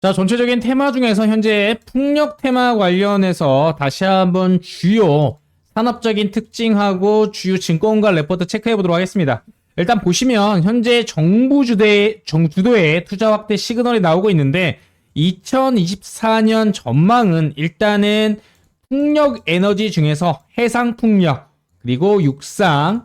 자, 전체적인 테마 중에서 현재 풍력 테마 관련해서 다시 한번 주요 산업적인 특징하고 주요 증권가 레포트 체크해 보도록 하겠습니다. 일단 보시면 현재 정부 주대 정 주도의 투자 확대 시그널이 나오고 있는데 2024년 전망은 일단은 풍력 에너지 중에서 해상 풍력 그리고 육상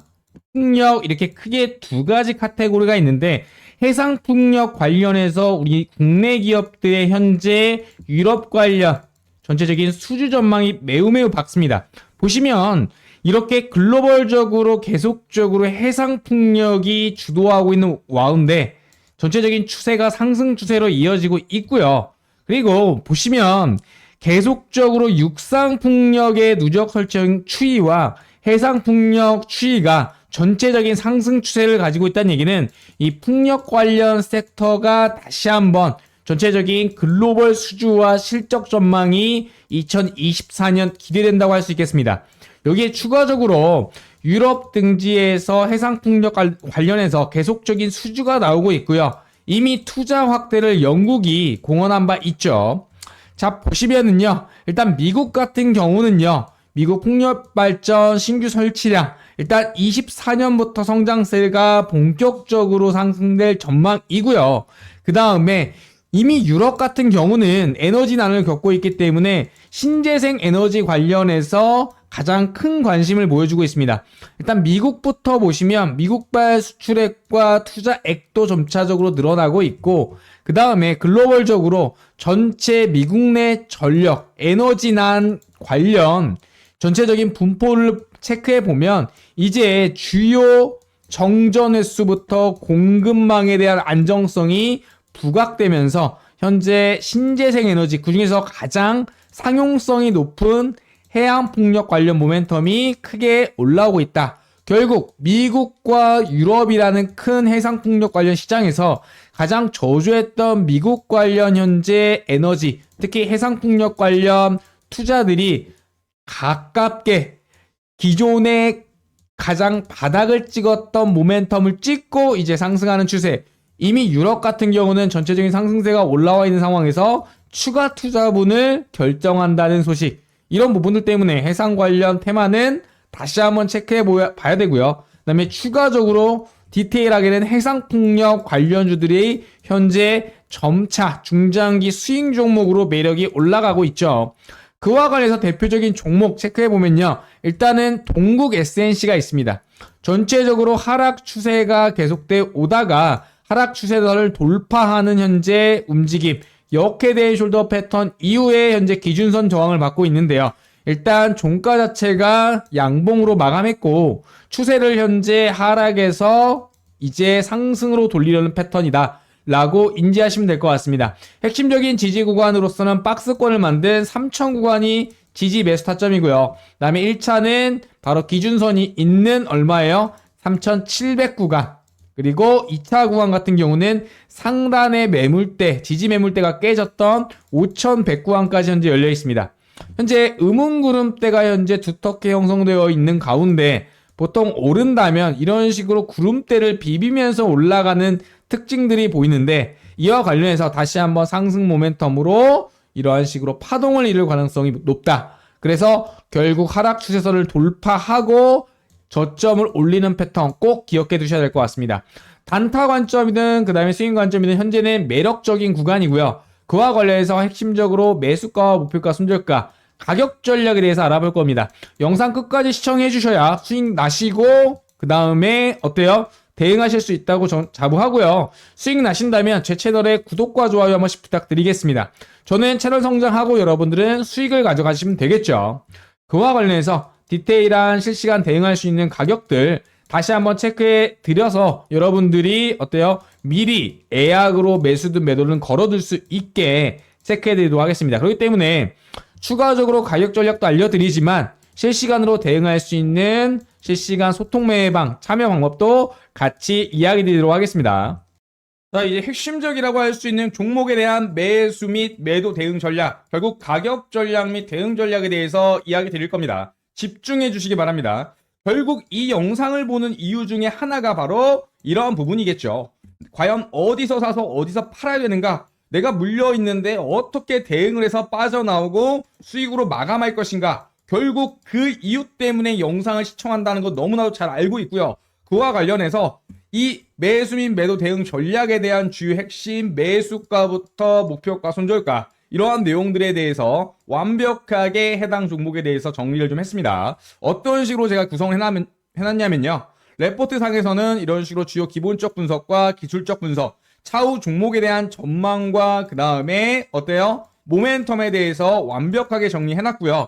풍력 이렇게 크게 두 가지 카테고리가 있는데 해상 풍력 관련해서 우리 국내 기업들의 현재 유럽 관련 전체적인 수주 전망이 매우 매우 밝습니다. 보시면 이렇게 글로벌적으로 계속적으로 해상 풍력이 주도하고 있는 와운데 전체적인 추세가 상승 추세로 이어지고 있고요. 그리고 보시면 계속적으로 육상 풍력의 누적 설정 추이와 해상 풍력 추이가 전체적인 상승 추세를 가지고 있다는 얘기는 이 풍력 관련 섹터가 다시 한번 전체적인 글로벌 수주와 실적 전망이 2024년 기대된다고 할 수 있겠습니다. 여기에 추가적으로 유럽 등지에서 해상 풍력 관- 관련해서 계속적인 수주가 나오고 있고요. 이미 투자 확대를 영국이 공언한 바 있죠. 자, 보시면은요. 일단 미국 같은 경우는요. 미국 풍력 발전 신규 설치량 일단 24년부터 성장세가 본격적으로 상승될 전망이고요. 그 다음에 이미 유럽 같은 경우는 에너지 난을 겪고 있기 때문에 신재생 에너지 관련해서 가장 큰 관심을 보여주고 있습니다. 일단 미국부터 보시면 미국발 수출액과 투자액도 점차적으로 늘어나고 있고 그 다음에 글로벌적으로 전체 미국 내 전력 에너지난 관련 전체적인 분포를 체크해 보면 이제 주요 정전 횟수부터 공급망에 대한 안정성이 부각되면서 현재 신재생 에너지 그중에서 가장 상용성이 높은 해양 풍력 관련 모멘텀이 크게 올라오고 있다. 결국 미국과 유럽이라는 큰 해상 풍력 관련 시장에서 가장 저조했던 미국 관련 현재 에너지, 특히 해상 풍력 관련 투자들이 가깝게 기존의 가장 바닥을 찍었던 모멘텀을 찍고 이제 상승하는 추세. 이미 유럽 같은 경우는 전체적인 상승세가 올라와 있는 상황에서 추가 투자분을 결정한다는 소식. 이런 부분들 때문에 해상 관련 테마는 다시 한번 체크해 봐야 되고요. 그 다음에 추가적으로 디테일하게는 해상 풍력 관련주들이 현재 점차 중장기 수익 종목으로 매력이 올라가고 있죠. 그와 관련해서 대표적인 종목 체크해 보면요. 일단은 동국 SNC가 있습니다. 전체적으로 하락 추세가 계속돼 오다가 하락 추세선을 돌파하는 현재 움직임, 역헤드의 숄더 패턴 이후에 현재 기준선 저항을 받고 있는데요. 일단 종가 자체가 양봉으로 마감했고 추세를 현재 하락에서 이제 상승으로 돌리려는 패턴이다. 라고 인지하시면 될 것 같습니다. 핵심적인 지지 구간으로서는 박스권을 만든 3천 구간이 지지 매수 타점이고요. 그 다음에 1차는 바로 기준선이 있는 얼마예요? 3,700 구간. 그리고 2차 구간 같은 경우는 상단의 매물대, 지지 매물대가 깨졌던 5,100 구간까지 현재 열려 있습니다. 현재 음운구름대가 현재 두텁게 형성되어 있는 가운데 보통 오른다면 이런 식으로 구름대를 비비면서 올라가는 특징들이 보이는데 이와 관련해서 다시 한번 상승 모멘텀으로 이러한 식으로 파동을 이룰 가능성이 높다. 그래서 결국 하락 추세선을 돌파하고 저점을 올리는 패턴 꼭 기억해 두셔야 될 것 같습니다. 단타 관점이든 그 다음에 스윙 관점이든 현재는 매력적인 구간이고요. 그와 관련해서 핵심적으로 매수가와 목표가, 손절가, 가격 전략에 대해서 알아볼 겁니다. 영상 끝까지 시청해 주셔야 수익 나시고 그 다음에 어때요? 대응하실 수 있다고 전- 자부하고요. 수익 나신다면 제 채널에 구독과 좋아요 한 번씩 부탁드리겠습니다. 저는 채널 성장하고 여러분들은 수익을 가져가시면 되겠죠. 그와 관련해서 디테일한 실시간 대응할 수 있는 가격들 다시 한번 체크해 드려서 여러분들이 어때요? 미리 예약으로 매수든 매도든 걸어둘 수 있게 체크해 드리도록 하겠습니다. 그렇기 때문에 추가적으로 가격 전략도 알려드리지만 실시간으로 대응할 수 있는 실시간 소통 매방 참여 방법도 같이 이야기 드리도록 하겠습니다. 자, 이제 핵심적이라고 할 수 있는 종목에 대한 매수 및 매도 대응 전략, 결국 가격 전략 및 대응 전략에 대해서 이야기 드릴 겁니다. 집중해 주시기 바랍니다. 결국 이 영상을 보는 이유 중에 하나가 바로 이러한 부분이겠죠. 과연 어디서 사서 어디서 팔아야 되는가? 내가 물려 있는데 어떻게 대응을 해서 빠져나오고 수익으로 마감할 것인가? 결국 그 이유 때문에 영상을 시청한다는 거 너무나도 잘 알고 있고요. 그와 관련해서 이 매수 및 매도 대응 전략에 대한 주요 핵심 매수가부터 목표가, 손절가 이러한 내용들에 대해서 완벽하게 해당 종목에 대해서 정리를 좀 했습니다. 어떤 식으로 제가 구성을 해놨, 해놨냐면요. 레포트 상에서는 이런 식으로 주요 기본적 분석과 기술적 분석, 차후 종목에 대한 전망과 그 다음에 어때요? 모멘텀에 대해서 완벽하게 정리해놨고요.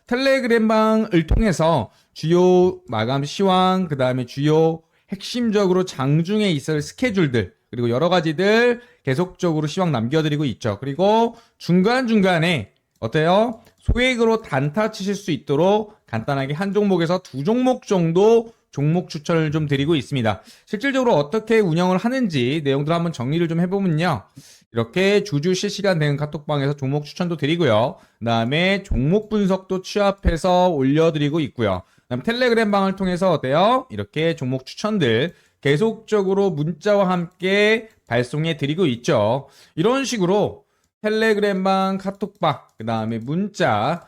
텔레그램방을 통해서 주요 마감 시황, 그 다음에 주요 핵심적으로 장중에 있을 스케줄들, 그리고 여러 가지들 계속적으로 시황 남겨드리고 있죠. 그리고 중간중간에 어때요? 소액으로 단타 치실 수 있도록 간단하게 한 종목에서 두 종목 정도 종목 추천을 좀 드리고 있습니다. 실질적으로 어떻게 운영을 하는지 내용들 한번 정리를 좀 해보면요. 이렇게 주주 실시간 대응 카톡방에서 종목 추천도 드리고요. 그 다음에 종목 분석도 취합해서 올려드리고 있고요. 그 다음 텔레그램 방을 통해서 어때요? 이렇게 종목 추천들 계속적으로 문자와 함께 발송해 드리고 있죠. 이런 식으로 텔레그램방, 카톡방, 그 다음에 문자,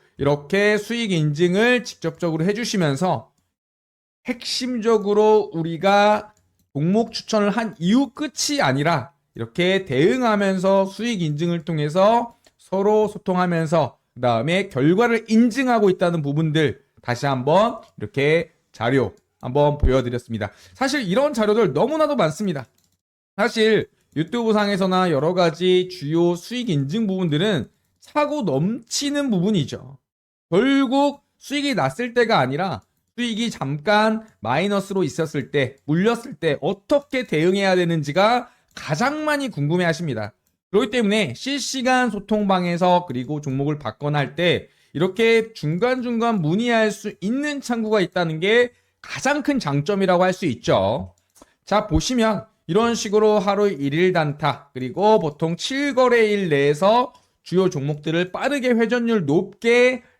이렇게 수익 인증을 직접적으로 해주시면서 핵심적으로 우리가 종목 추천을 한 이후 끝이 아니라 이렇게 대응하면서 수익 인증을 통해서 서로 소통하면서 그 다음에 결과를 인증하고 있다는 부분들 다시 한번 이렇게 자료 한번 보여드렸습니다. 사실 이런 자료들 너무나도 많습니다. 사실 유튜브 상에서나 여러 가지 주요 수익 인증 부분들은 차고 넘치는 부분이죠. 결국 수익이 났을 때가 아니라 수익이 잠깐 마이너스로 있었을 때, 물렸을 때 어떻게 대응해야 되는지가 가장 많이 궁금해 하십니다. 그렇기 때문에 실시간 소통방에서 그리고 종목을 받거나 할 때 이렇게 중간중간 문의할 수 있는 창구가 있다는 게 가장 큰 장점이라고 할 수 있죠. 자, 보시면 이런 식으로 하루 1일 단타, 그리고 보통 7거래일 내에서 주요 종목들을 빠르게 회전율 높게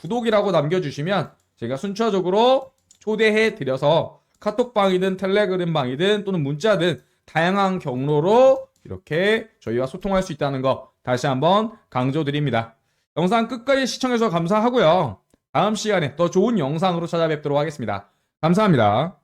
구독이라고 남겨주시면 제가 순차적으로 초대해 드려서 카톡방이든 텔레그램 방이든 또는 문자든 다양한 경로로 이렇게 저희와 소통할 수 있다는 거 다시 한번 강조드립니다. 영상 끝까지 시청해주셔서 감사하고요. 다음 시간에 더 좋은 영상으로 찾아뵙도록 하겠습니다. 감사합니다.